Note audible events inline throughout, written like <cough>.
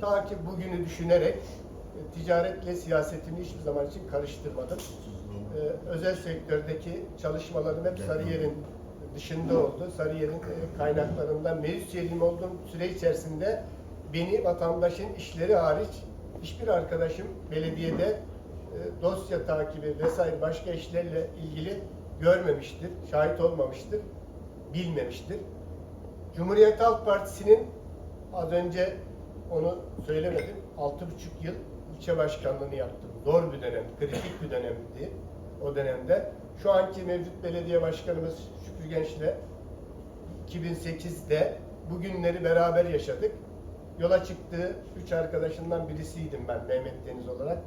ta ki bugünü düşünerek e, ticaretle siyasetimi hiçbir zaman için karıştırmadım. E, özel sektördeki çalışmalarım hep Sarıyer'in dışında oldu. Sarıyer'in e, kaynaklarından meclis üyeliğim olduğum süre içerisinde beni vatandaşın işleri hariç hiçbir arkadaşım belediyede e, dosya takibi vesaire başka işlerle ilgili görmemiştir, şahit olmamıştır, bilmemiştir. Cumhuriyet Halk Partisi'nin az önce onu söylemedim. 6,5 yıl ilçe başkanlığını yaptım. Zor bir dönem, kritik bir dönemdi o dönemde. Şu anki mevcut belediye başkanımız Şükrü Genç'le 2008'de bugünleri beraber yaşadık. Yola çıktığı üç arkadaşından birisiydim ben Mehmet Deniz olarak.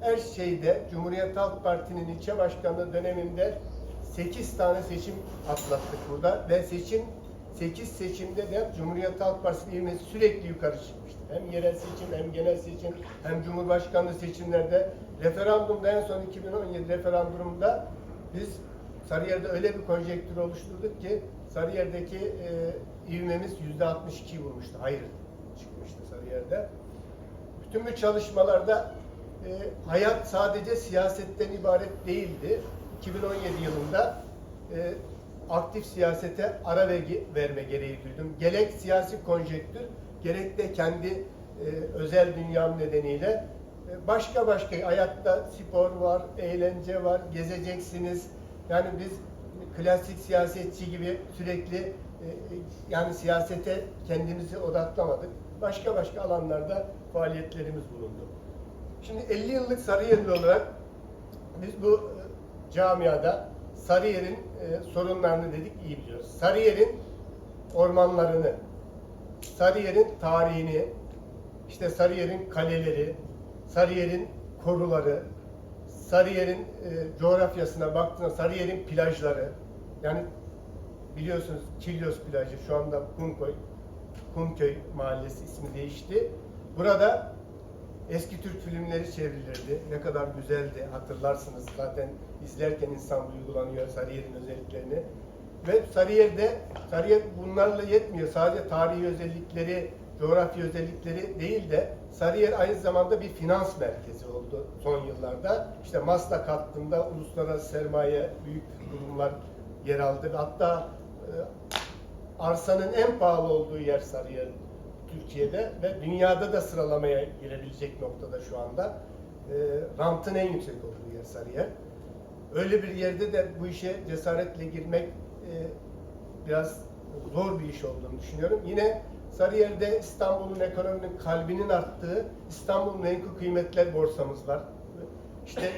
Her şeyde Cumhuriyet Halk Parti'nin ilçe başkanlığı döneminde 8 tane seçim atlattık burada ve seçim 8 seçimde de Cumhuriyet Halk Partisi ivmesi sürekli yukarı çıkmıştı. Hem yerel seçim hem genel seçim hem Cumhurbaşkanlığı seçimlerde referandumda en son 2017 referandumda biz Sarıyer'de öyle bir konjektür oluşturduk ki Sarıyer'deki e, ivmemiz yüzde 62 vurmuştu. Hayır çıkmıştı Sarıyer'de. Bütün bu çalışmalarda e, hayat sadece siyasetten ibaret değildi. 2017 yılında e, aktif siyasete ara ve verme gereği duydum. Gerek siyasi konjektür, gerek de kendi e, özel dünyam nedeniyle e, başka başka hayatta spor var, eğlence var, gezeceksiniz. Yani biz klasik siyasetçi gibi sürekli e, yani siyasete kendimizi odaklamadık. Başka başka alanlarda faaliyetlerimiz bulundu. Şimdi 50 yıllık Sarıyerli olarak biz bu e, camiada Sarıyer'in e, sorunlarını dedik iyi biliyoruz. Sarıyer'in ormanlarını, Sarıyer'in tarihini, işte Sarıyer'in kaleleri, Sarıyer'in koruları, Sarıyer'in e, coğrafyasına baktığında Sarıyer'in plajları, yani biliyorsunuz Kilyos plajı şu anda Kumköy, Kumköy mahallesi ismi değişti. Burada eski Türk filmleri çevrilirdi. Ne kadar güzeldi hatırlarsınız. Zaten izlerken insan duygulanıyor Sarıyer'in özelliklerini. Ve Sarıyer'de, Sarıyer bunlarla yetmiyor. Sadece tarihi özellikleri, coğrafya özellikleri değil de Sarıyer aynı zamanda bir finans merkezi oldu son yıllarda. İşte Maslak hattında uluslararası sermaye büyük kurumlar yer aldı. Hatta e, arsanın en pahalı olduğu yer Sarıyer Türkiye'de ve dünyada da sıralamaya girebilecek noktada şu anda. E, rantın en yüksek olduğu yer Sarıyer. Öyle bir yerde de bu işe cesaretle girmek e, biraz zor bir iş olduğunu düşünüyorum. Yine Sarıyer'de İstanbul'un ekonominin kalbinin arttığı İstanbul Menkul Kıymetler Borsamız var. İşte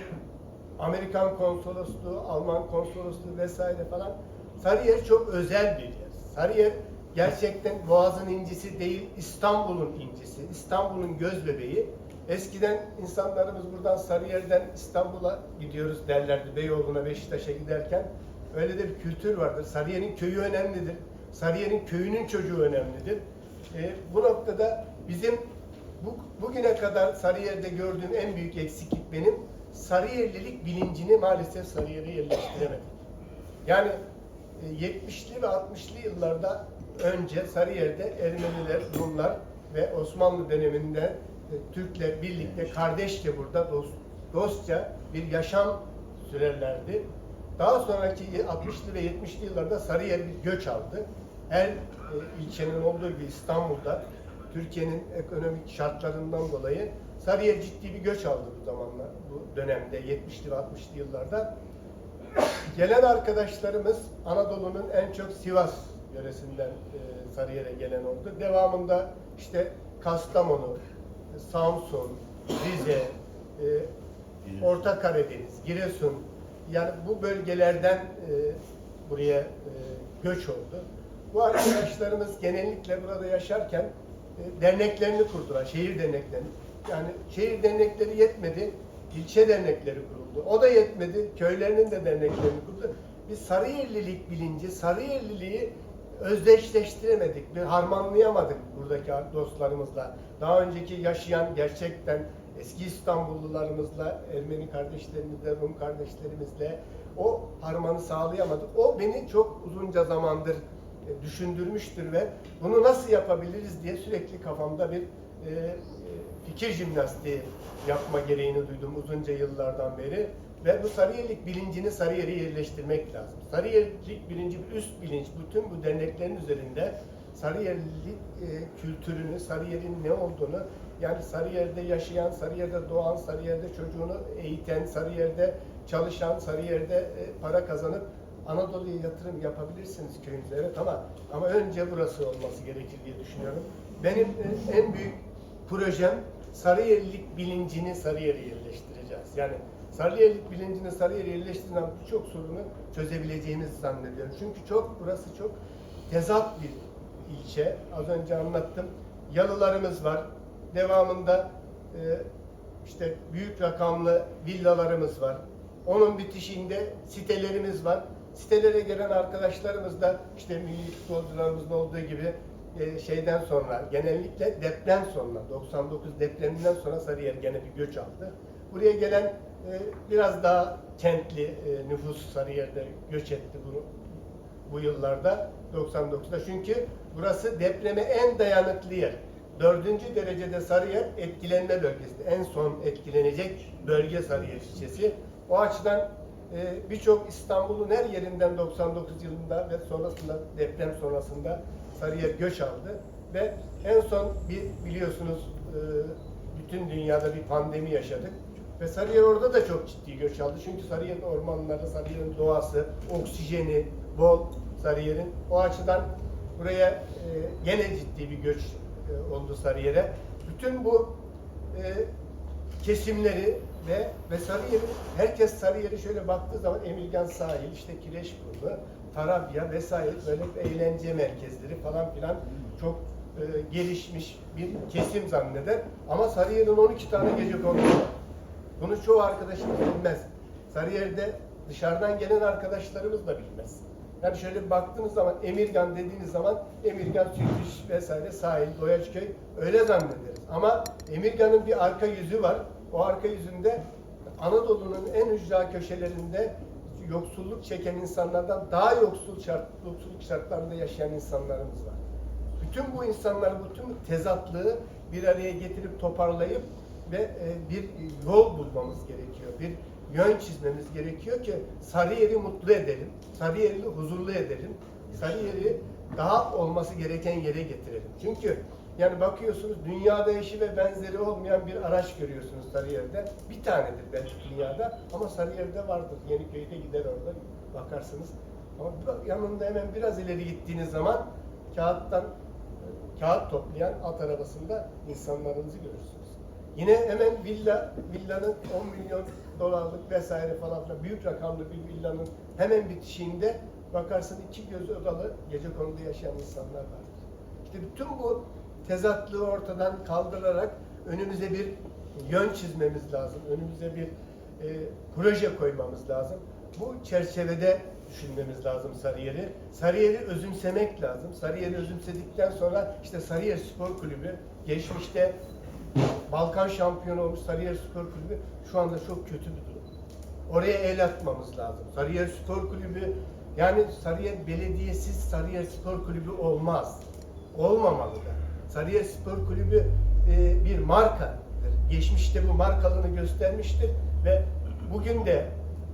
Amerikan konsolosluğu, Alman konsolosluğu vesaire falan. Sarıyer çok özel bir yer. Sarıyer gerçekten Boğaz'ın incisi değil, İstanbul'un incisi, İstanbul'un göz bebeği. Eskiden insanlarımız buradan Sarıyer'den İstanbul'a gidiyoruz derlerdi Beyoğlu'na, Beşiktaş'a giderken. Öyle de bir kültür vardır. Sarıyer'in köyü önemlidir. Sarıyer'in köyünün çocuğu önemlidir. E, bu noktada bizim bu, bugüne kadar Sarıyer'de gördüğüm en büyük eksiklik benim Sarıyerlilik bilincini maalesef Sarıyer'e yerleştiremedik. Yani e, 70'li ve 60'lı yıllarda önce Sarıyer'de Ermeniler, Rumlar ve Osmanlı döneminde e, Türkler birlikte kardeşçe burada dost, dostça bir yaşam sürerlerdi. Daha sonraki 60'lı ve 70'li yıllarda Sarıyer bir göç aldı. Her e, ilçenin olduğu gibi İstanbul'da Türkiye'nin ekonomik şartlarından dolayı Sarıyer ciddi bir göç aldı bu zamanlar, bu dönemde 70'li ve 60'lı yıllarda. <coughs> Gelen arkadaşlarımız Anadolu'nun en çok Sivas yöresinden e, Sarıyer'e gelen oldu. Devamında işte Kastamonu, Samsun, Rize, e, Orta Karadeniz, Giresun yani bu bölgelerden e, buraya e, göç oldu. Bu arkadaşlarımız genellikle burada yaşarken e, derneklerini kurdular, şehir derneklerini. Yani şehir dernekleri yetmedi, ilçe dernekleri kuruldu. O da yetmedi, köylerinin de derneklerini kurdu. Biz Sarıyerlilik bilinci, Sarıyerliliği özdeşleştiremedik, bir harmanlayamadık buradaki dostlarımızla. Daha önceki yaşayan gerçekten eski İstanbullularımızla, Ermeni kardeşlerimizle, Rum kardeşlerimizle o harmanı sağlayamadık. O beni çok uzunca zamandır e, düşündürmüştür ve bunu nasıl yapabiliriz diye sürekli kafamda bir e, e, fikir jimnastiği yapma gereğini duydum uzunca yıllardan beri. Ve bu Sarıyerlik bilincini Sarıyer'e yerleştirmek lazım. Sarıyerlik bilinci üst bilinç. Bütün bu derneklerin üzerinde Sarıyerlik e, kültürünü, Sarıyer'in ne olduğunu, yani Sarıyer'de yaşayan, Sarıyer'de doğan, Sarıyer'de çocuğunu eğiten, Sarıyer'de çalışan, Sarıyer'de e, para kazanıp Anadolu'ya yatırım yapabilirsiniz köyünüze evet ama ama önce burası olması gerekir diye düşünüyorum. Benim e, en büyük projem Sarıyerlilik bilincini Sarıyer'e yerleştireceğiz. Yani Sarıyerlik bilincini Sarıyer'e yerleştirdiğinden birçok sorunu çözebileceğimizi zannediyorum. Çünkü çok burası çok tezat bir ilçe. Az önce anlattım. Yalılarımız var. Devamında e, işte büyük rakamlı villalarımız var. Onun bitişiğinde sitelerimiz var. Sitelere gelen arkadaşlarımız da işte milli futbolcularımızın olduğu gibi e, şeyden sonra genellikle deprem sonra 99 depreminden sonra Sarıyer gene bir göç aldı. Buraya gelen biraz daha kentli e, nüfus Sarıyer'de göç etti bunu bu yıllarda 99'da çünkü burası depreme en dayanıklı yer. Dördüncü derecede Sarıyer etkilenme bölgesi. En son etkilenecek bölge Sarıyer ilçesi. O açıdan e, birçok İstanbul'un her yerinden 99 yılında ve sonrasında deprem sonrasında Sarıyer göç aldı ve en son bir biliyorsunuz e, bütün dünyada bir pandemi yaşadık. Ve Sarıyer orada da çok ciddi göç aldı. Çünkü Sarıyer'in ormanları, Sarıyer'in doğası, oksijeni bol Sarıyer'in. O açıdan buraya e, gene ciddi bir göç e, oldu Sarıyer'e. Bütün bu e, kesimleri ve ve Sarıyer'in herkes Sarıyer'i şöyle baktığı zaman Emirgan sahil, işte Kireçburnu, Tarabya vesaire böyle eğlence merkezleri falan filan çok e, gelişmiş bir kesim zanneder. Ama Sarıyer'in 12 tane gece konusu var. Bunu çoğu arkadaşımız bilmez. Sarıyer'de dışarıdan gelen arkadaşlarımız da bilmez. Yani şöyle bir baktığınız zaman Emirgan dediğiniz zaman Emirgan, Sürtüş vesaire sahil, Boyaçköy öyle zannederiz. Ama Emirgan'ın bir arka yüzü var. O arka yüzünde Anadolu'nun en ücra köşelerinde yoksulluk çeken insanlardan daha yoksul şart, yoksulluk şartlarında yaşayan insanlarımız var. Bütün bu insanlar bütün tezatlığı bir araya getirip toparlayıp ve e, bir yol bulmamız gerekiyor. Bir yön çizmemiz gerekiyor ki Sarıyer'i mutlu edelim. Sarıyer'i huzurlu edelim. Sarıyer'i daha olması gereken yere getirelim. Çünkü yani bakıyorsunuz dünyada eşi ve benzeri olmayan bir araç görüyorsunuz Sarıyer'de. Bir tanedir belki dünyada ama Sarıyer'de vardır. Yeniköy'de gider orada bakarsınız. Ama yanında hemen biraz ileri gittiğiniz zaman kağıttan kağıt toplayan at arabasında insanlarınızı görürsünüz. Yine hemen villa, villanın 10 milyon dolarlık vesaire falan filan büyük rakamlı bir villanın hemen bitişiğinde bakarsın iki göz odalı gece konuda yaşayan insanlar vardır. İşte bütün bu tezatlığı ortadan kaldırarak önümüze bir yön çizmemiz lazım. Önümüze bir e, proje koymamız lazım. Bu çerçevede düşünmemiz lazım Sarıyer'i. Sarıyer'i özümsemek lazım. Sarıyer'i özümsedikten sonra işte Sarıyer Spor Kulübü geçmişte Balkan şampiyonu olmuş Sarıyer Spor Kulübü şu anda çok kötü bir durum. Oraya el atmamız lazım. Sarıyer Spor Kulübü yani Sarıyer Belediyesiz Sarıyer Spor Kulübü olmaz. Olmamalı da. Sarıyer Spor Kulübü e, bir markadır. Geçmişte bu markalığını göstermiştir ve bugün de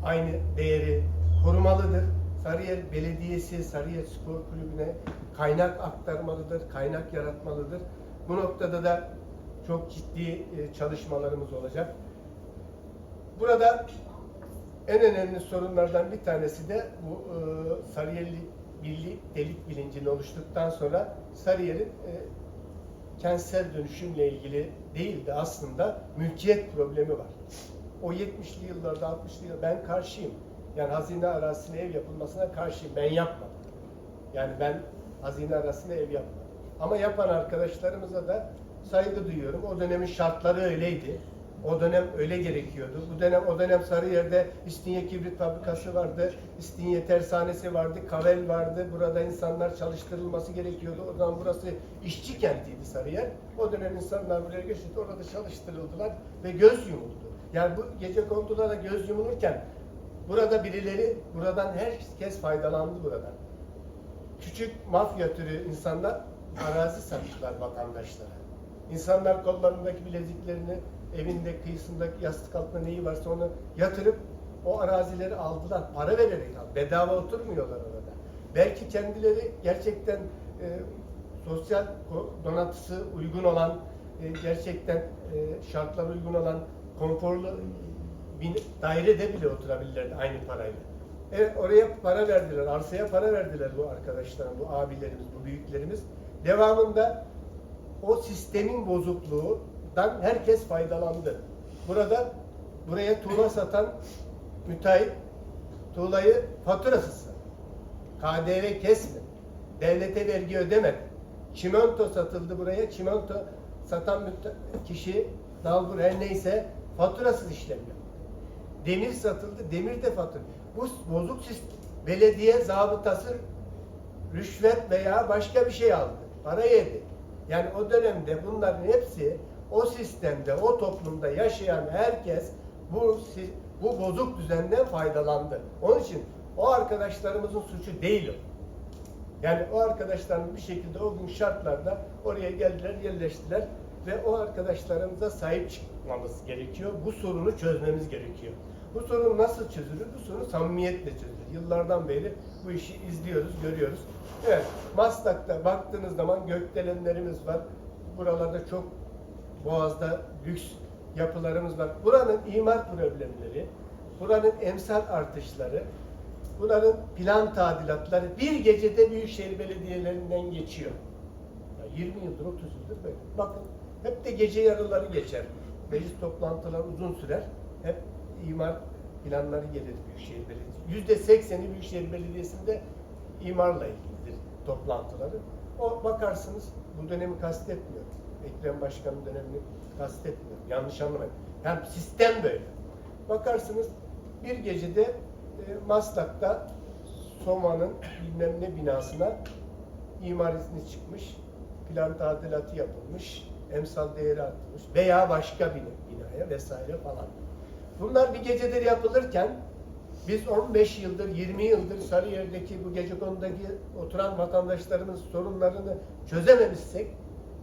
aynı değeri korumalıdır. Sarıyer Belediyesi Sarıyer Spor Kulübü'ne kaynak aktarmalıdır, kaynak yaratmalıdır. Bu noktada da çok ciddi e, çalışmalarımız olacak. Burada en önemli sorunlardan bir tanesi de bu e, Sarıyerli birlik delik bilincini oluştuktan sonra Sarıyer'in e, kentsel dönüşümle ilgili değil de aslında mülkiyet problemi var. O 70'li yıllarda 60'lı yıllarda ben karşıyım. Yani hazine arazisine ev yapılmasına karşıyım. Ben yapmadım. Yani ben hazine arasında ev yapmadım. Ama yapan arkadaşlarımıza da saygı duyuyorum. O dönemin şartları öyleydi. O dönem öyle gerekiyordu. Bu dönem o dönem Sarıyer'de İstinye Kibrit Fabrikası vardı. İstinye Tersanesi vardı. Kavel vardı. Burada insanlar çalıştırılması gerekiyordu. O zaman burası işçi kentiydi Sarıyer. O dönem insanlar buraya geçti. Orada çalıştırıldılar ve göz yumuldu. Yani bu gece kondulara göz yumulurken burada birileri buradan herkes faydalandı buradan küçük mafya türü insanlar arazi sattılar vatandaşlara. İnsanlar kollarındaki bileziklerini evinde kıyısındaki yastık altında neyi varsa onu yatırıp o arazileri aldılar. Para vererek aldı. Bedava oturmuyorlar orada. Belki kendileri gerçekten e, sosyal donatısı uygun olan, e, gerçekten e, şartlar uygun olan konforlu bir dairede bile oturabilirlerdi aynı parayla. Evet oraya para verdiler, arsaya para verdiler bu arkadaşlarım, bu abilerimiz, bu büyüklerimiz. Devamında o sistemin bozukluğundan herkes faydalandı. Burada buraya tuğla satan müteahhit tuğlayı faturasız. KDV kesmedi. Devlete vergi ödemedi. Çimento satıldı buraya. Çimento satan kişi dalbur her neyse faturasız işlem. Demir satıldı. Demir de fatura. Bu bozuk sistem. Belediye zabıtası rüşvet veya başka bir şey aldı. Para yedi. Yani o dönemde bunların hepsi o sistemde, o toplumda yaşayan herkes bu bu bozuk düzenden faydalandı. Onun için o arkadaşlarımızın suçu değil o. Yani o arkadaşların bir şekilde o gün şartlarda oraya geldiler, yerleştiler ve o arkadaşlarımıza sahip çıkmamız gerekiyor. Bu sorunu çözmemiz gerekiyor. Bu sorun nasıl çözülür? Bu sorun samimiyetle çözülür. Yıllardan beri bu işi izliyoruz, görüyoruz. Evet, Maslak'ta baktığınız zaman gökdelenlerimiz var. Buralarda çok Boğaz'da lüks yapılarımız var. Buranın imar problemleri, buranın emsal artışları, Bunların plan tadilatları bir gecede Büyükşehir Belediyelerinden geçiyor. Ya 20 yıldır, 30 yıldır böyle. Bakın hep de gece yarıları geçer. Meclis toplantıları uzun sürer. Hep imar planları gelir Büyükşehir Belediyesi. Yüzde sekseni Büyükşehir Belediyesi'nde imarla ilgilidir toplantıları. O bakarsınız bu dönemi kastetmiyorum. Ekrem Başkan'ın dönemini kastetmiyorum. Yanlış anlamayın. Yani sistem böyle. Bakarsınız bir gecede e, Maslak'ta Soma'nın bilmem ne binasına imar izni çıkmış, plan tadilatı yapılmış, emsal değeri artmış veya başka bir binaya vesaire falan. Bunlar bir gecedir yapılırken biz 15 yıldır, 20 yıldır Sarıyer'deki bu gecekonudaki oturan vatandaşlarımız sorunlarını çözememişsek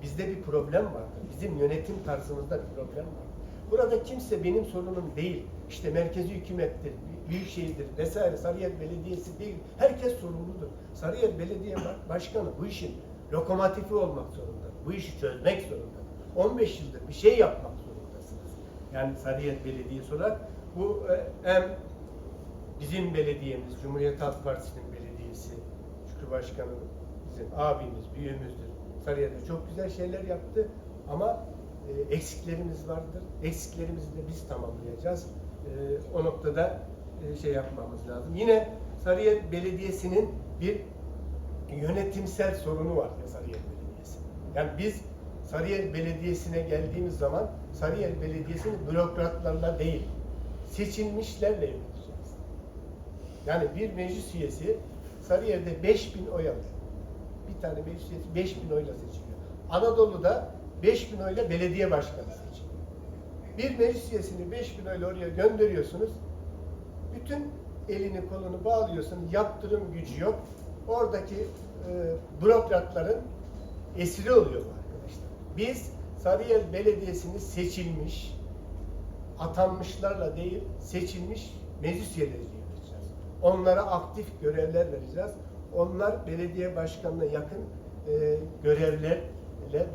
bizde bir problem vardır. Bizim yönetim tarzımızda bir problem var. Burada kimse benim sorunum değil. İşte merkezi hükümettir, büyükşehirdir vesaire Sarıyer Belediyesi değil. Herkes sorumludur. Sarıyer Belediye Ba- Başkanı bu işin lokomotifi olmak zorunda. Bu işi çözmek zorunda. 15 yıldır bir şey yapmak zorundasınız. Yani Sarıyer Belediyesi olarak bu e, hem bizim belediyemiz, Cumhuriyet Halk Partisi'nin belediyesi, Şükrü Başkanım bizim abimiz, büyüğümüzdür. Sarıyer'de çok güzel şeyler yaptı ama e, eksiklerimiz vardır. Eksiklerimizi de biz tamamlayacağız. E, o noktada e, şey yapmamız lazım. Yine Sarıyer Belediyesi'nin bir yönetimsel sorunu var ya Sarıyer Belediyesi. Yani biz Sarıyer Belediyesi'ne geldiğimiz zaman Sarıyer Belediyesi'ni bürokratlarla değil, seçilmişlerle yöneteceğiz. Yani bir meclis üyesi Sarıyer'de 5000 oy alıyor. Bir tane meclis üyesi 5000 oyla seçiliyor. Anadolu'da 5000 oyla belediye başkanı seçiliyor. Bir meclis üyesini 5000 oyla oraya gönderiyorsunuz. Bütün elini kolunu bağlıyorsun. Yaptırım gücü yok. Oradaki e, bürokratların esiri oluyor bu arkadaşlar. Biz Sarıyer Belediyesi'ni seçilmiş, atanmışlarla değil, seçilmiş meclis üyeleri. Onlara aktif görevler vereceğiz. Onlar belediye başkanına yakın e, görevlerle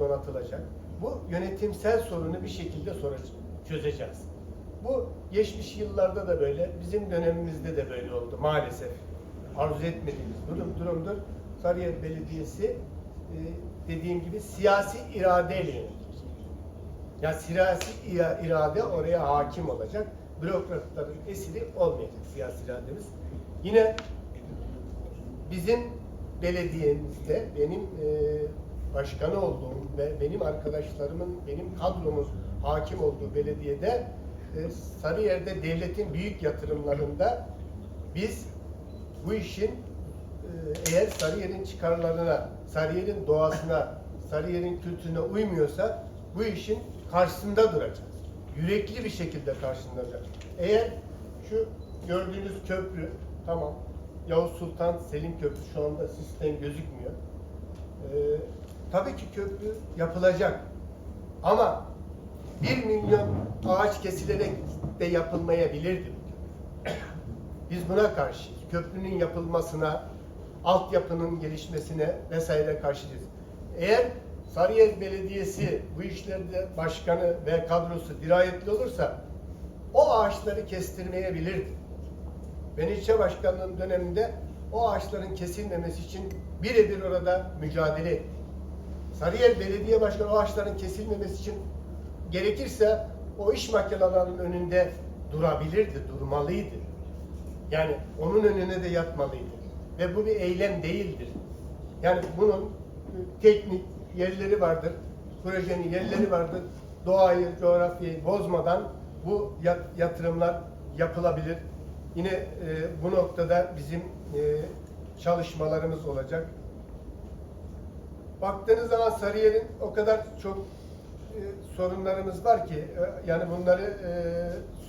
donatılacak. Bu yönetimsel sorunu bir şekilde soracağız, çözeceğiz. Bu geçmiş yıllarda da böyle, bizim dönemimizde de böyle oldu maalesef. Arzu etmediğimiz durum durumdur. Sarıyer Belediyesi e, dediğim gibi siyasi iradeyle yönetilecek. Ya siyasi ira- irade oraya hakim olacak. Bürokratların esiri olmayacak siyasi irademiz. Yine bizim belediyemizde benim e, başkanı olduğum ve benim arkadaşlarımın, benim kadromun hakim olduğu belediyede e, Sarıyer'de devletin büyük yatırımlarında biz bu işin e, eğer Sarıyer'in çıkarlarına, Sarıyer'in doğasına, Sarıyer'in kültürüne uymuyorsa bu işin karşısında duracağız. Yürekli bir şekilde duracağız. Eğer şu gördüğünüz köprü, tamam Yavuz Sultan Selim Köprü şu anda sistem gözükmüyor. Ee, tabii ki köprü yapılacak. Ama 1 milyon ağaç kesilerek de yapılmayabilirdi. <coughs> Biz buna karşıyız. Köprünün yapılmasına, altyapının gelişmesine vesaire karşıyız. Eğer Sarıyer Belediyesi bu işlerde başkanı ve kadrosu dirayetli olursa o ağaçları kestirmeyebilirdi. Ben ilçe başkanlığım döneminde o ağaçların kesilmemesi için birebir orada mücadele ettim. Sarıyer Belediye Başkanı o ağaçların kesilmemesi için gerekirse o iş makinelerinin önünde durabilirdi, durmalıydı. Yani onun önüne de yatmalıydı. Ve bu bir eylem değildir. Yani bunun teknik yerleri vardır, projenin yerleri vardır. Doğayı, coğrafyayı bozmadan bu yat- yatırımlar yapılabilir. Yine e, bu noktada bizim e, çalışmalarımız olacak. Baktığınız zaman Sarıyer'in o kadar çok e, sorunlarımız var ki e, yani bunları e,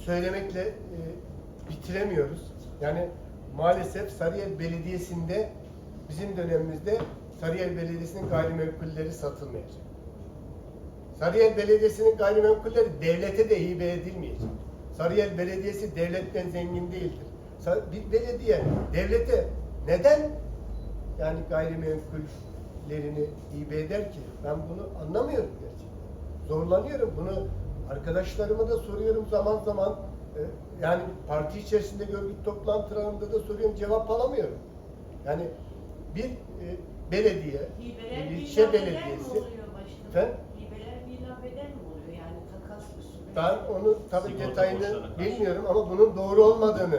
söylemekle e, bitiremiyoruz. Yani maalesef Sarıyer Belediyesi'nde bizim dönemimizde Sarıyer Belediyesi'nin gayrimenkulleri satılmayacak. Sarıyer Belediyesi'nin gayrimenkulleri devlete de hibe edilmeyecek. Sarıyer Belediyesi devletten zengin değildir. Bir belediye devlete neden yani gayrimenkullerini hibe eder ki? Ben bunu anlamıyorum gerçekten. Zorlanıyorum. Bunu arkadaşlarıma da soruyorum zaman zaman. Ee, Yani parti içerisinde örgüt toplantılarında da soruyorum cevap alamıyorum. Yani bir e, belediye, Hibeler ilçe ilave eder mi belediyesi oluyor başkanım? Efendim? Hibeler ilave eder mi oluyor? Yani takas usulü. Ben onu tabii Sigorta detayını borçlarına karşı. bilmiyorum ama bunun doğru olmadığını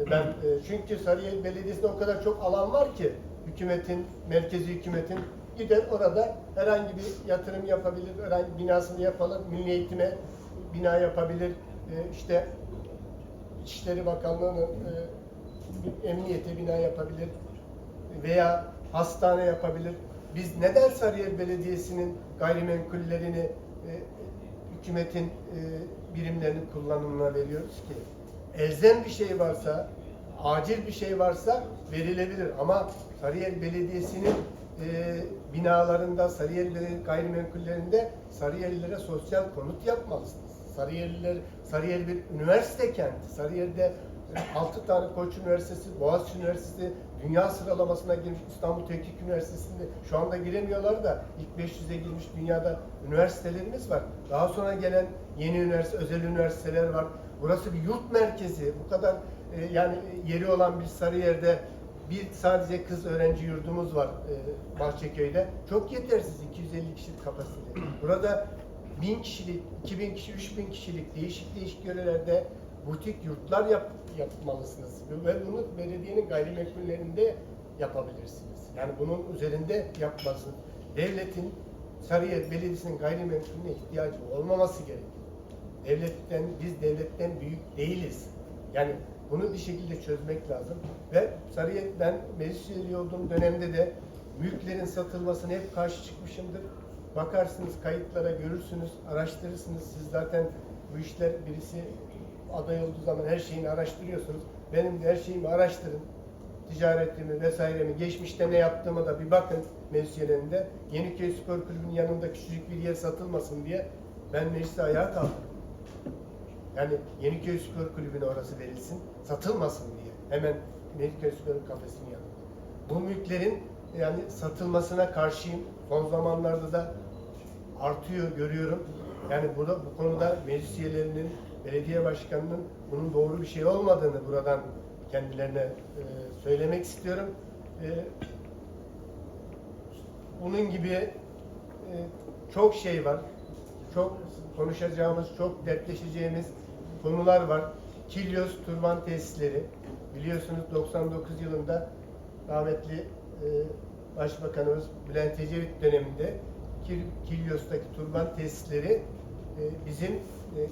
e, ben e, çünkü Sarıyer Belediyesi'nde o kadar çok alan var ki hükümetin, merkezi hükümetin gider orada herhangi bir yatırım yapabilir, herhangi bir binasını yapalım, milli eğitime bina yapabilir, e, işte İçişleri Bakanlığı'nın e, bir emniyete bina yapabilir veya hastane yapabilir. Biz neden Sarıyer Belediyesi'nin gayrimenkullerini e, hükümetin e, birimlerinin kullanımına veriyoruz ki? Elzem bir şey varsa, acil bir şey varsa verilebilir ama Sarıyer Belediyesi'nin e, binalarında, Sarıyer gayrimenkullerinde Sarıyerlilere sosyal konut yapmalısınız. Sarıyerliler, Sarıyer bir üniversite kenti. Sarıyer'de 6 tane Koç Üniversitesi, Boğaziçi Üniversitesi dünya sıralamasına girmiş İstanbul Teknik Üniversitesi'nde şu anda giremiyorlar da ilk 500'e girmiş dünyada üniversitelerimiz var. Daha sonra gelen yeni üniversite, özel üniversiteler var. Burası bir yurt merkezi. Bu kadar e, yani yeri olan bir Sarıyer'de bir sadece kız öğrenci yurdumuz var e, Bahçeköy'de. Çok yetersiz 250 kişilik kapasite. Burada 1000 kişilik, 2000 kişi, 3000 kişilik değişik değişik yörelerde butik yurtlar yap, yapmalısınız. Ve bunu belediyenin gayrimenkullerinde yapabilirsiniz. Yani bunun üzerinde yapmasın. Devletin Sarıyer Belediyesi'nin gayrimenkulüne ihtiyacı olmaması gerekir. Devletten, biz devletten büyük değiliz. Yani bunu bir şekilde çözmek lazım. Ve Sarıyer, ben meclis üyeliği olduğum dönemde de mülklerin satılmasına hep karşı çıkmışımdır. Bakarsınız kayıtlara görürsünüz, araştırırsınız. Siz zaten bu işler birisi aday olduğu zaman her şeyini araştırıyorsunuz. Benim de her şeyimi araştırın. Ticaretimi vesairemi, geçmişte ne yaptığıma da bir bakın meclis üyelerinde. Yeniköy Spor Kulübü'nün yanında küçücük bir yer satılmasın diye ben meclise ayağa kalktım. Yani Yeniköy Spor Kulübü'ne orası verilsin, satılmasın diye. Hemen Yeniköy Spor kafesinin yanında. Bu mülklerin yani satılmasına karşıyım. Son zamanlarda da artıyor görüyorum. Yani burada bu konuda meclis üyelerinin, belediye başkanının bunun doğru bir şey olmadığını buradan kendilerine e, söylemek istiyorum. E, bunun gibi e, çok şey var. Çok konuşacağımız, çok dertleşeceğimiz konular var. Kilyos Turban Tesisleri. Biliyorsunuz 99 yılında rahmetli Başbakanımız Bülent Ecevit döneminde Kil- Kilyos'taki turban tesisleri bizim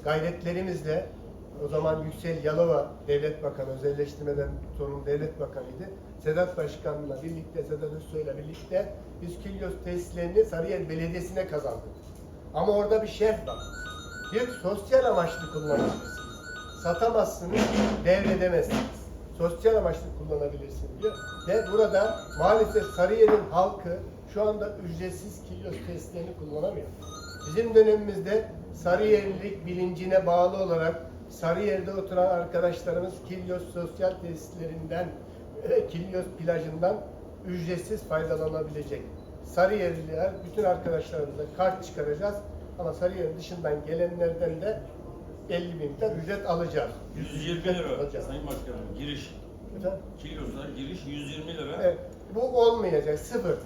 gayretlerimizle o zaman Yüksel Yalova Devlet Bakanı, özelleştirmeden sorumlu devlet bakanıydı. Sedat Başkan'la birlikte, Sedat Özsoy'la birlikte biz Kilyos tesislerini Sarıyer Belediyesi'ne kazandık. Ama orada bir şart var. Bir sosyal amaçlı kullanabilirsiniz. Satamazsınız, devredemezsiniz. Sosyal amaçlı kullanabilirsiniz diyor. Ve burada maalesef Sarıyer'in halkı şu anda ücretsiz Kilyos testlerini kullanamıyor. Bizim dönemimizde Sarıyerlilik bilincine bağlı olarak Sarıyer'de oturan arkadaşlarımız Kilyos sosyal tesislerinden, e, Kilyos plajından ücretsiz faydalanabilecek. Sarıyerliler bütün arkadaşlarımıza kart çıkaracağız ama Sarıyer dışından gelenlerden de 50 binden ücret alacağız. 120 Ücret lira alacağız. Sayın Başkanım giriş. Efendim? Giriş 120 lira. Evet, bu olmayacak, sıfır.